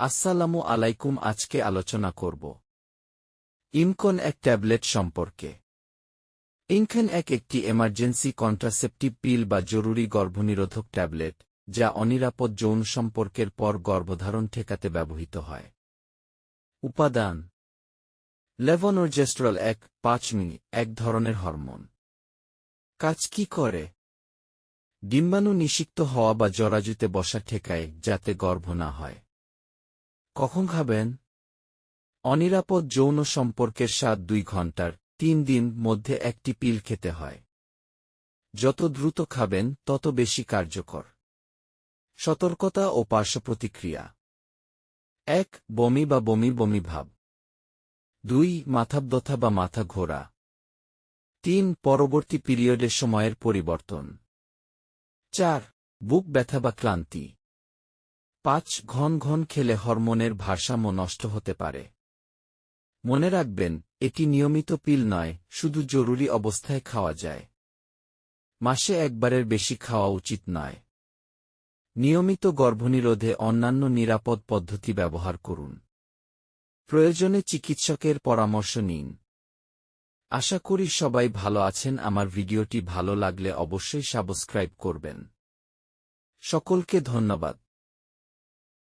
আসসালামু আলাইকুম, আজকে আলোচনা করব। ইমকন এক ট্যাবলেট সম্পর্কে। ইনকেন এক একটি এমার্জেন্সি কন্ট্রাসেপটিভ পিল বা জরুরি গর্ভনিরোধক ট্যাবলেট, যা অনিরাপদ যৌন সম্পর্কের পর গর্ভধারণ ঠেকাতে ব্যবহৃত হয়। উপাদান। লেভনোরজেস্ট্রল এক, পাঁচ মি এক ধরনের হরমোন। কাজ কি করে? ডিম্বাণু নিষিক্ত হওয়া বা জরাজুতে বসা ঠেকায়, যাতে গর্ভ না হয়। কখন খাবেন? অনিরাপদ যৌন সম্পর্কের সাত দুই ঘণ্টার তিন দিন মধ্যে একটি পিল খেতে হয়। যত দ্রুত খাবেন, তত বেশি কার্যকর। সতর্কতা ও পার্শ্বপ্রতিক্রিয়া। এক, বমি বা বমি বমি ভাব। দুই, মাথাব্যথা বা মাথা ঘোরা। তিন, পরবর্তী পিরিয়ডের সময়ের পরিবর্তন। চার, বুক ব্যথা বা ক্লান্তি। পাঁচ ঘন ঘন খেলে হরমোনের ভারসাম্য নষ্ট হতে পারে। মনে রাখবেন, এটি নিয়মিত পিল নয়, শুধু জরুরি অবস্থায় খাওয়া যায়। মাসে একবারের বেশি খাওয়া উচিত নয়। নিয়মিত গর্ভনিরোধে অন্যান্য নিরাপদ পদ্ধতি ব্যবহার করুন। প্রয়োজনে চিকিৎসকের পরামর্শ নিন। আশা করি সবাই ভালো আছেন, আমার ভিডিওটি ভালো লাগলে অবশ্যই সাবস্ক্রাইব করবেন। সকলকে ধন্যবাদ।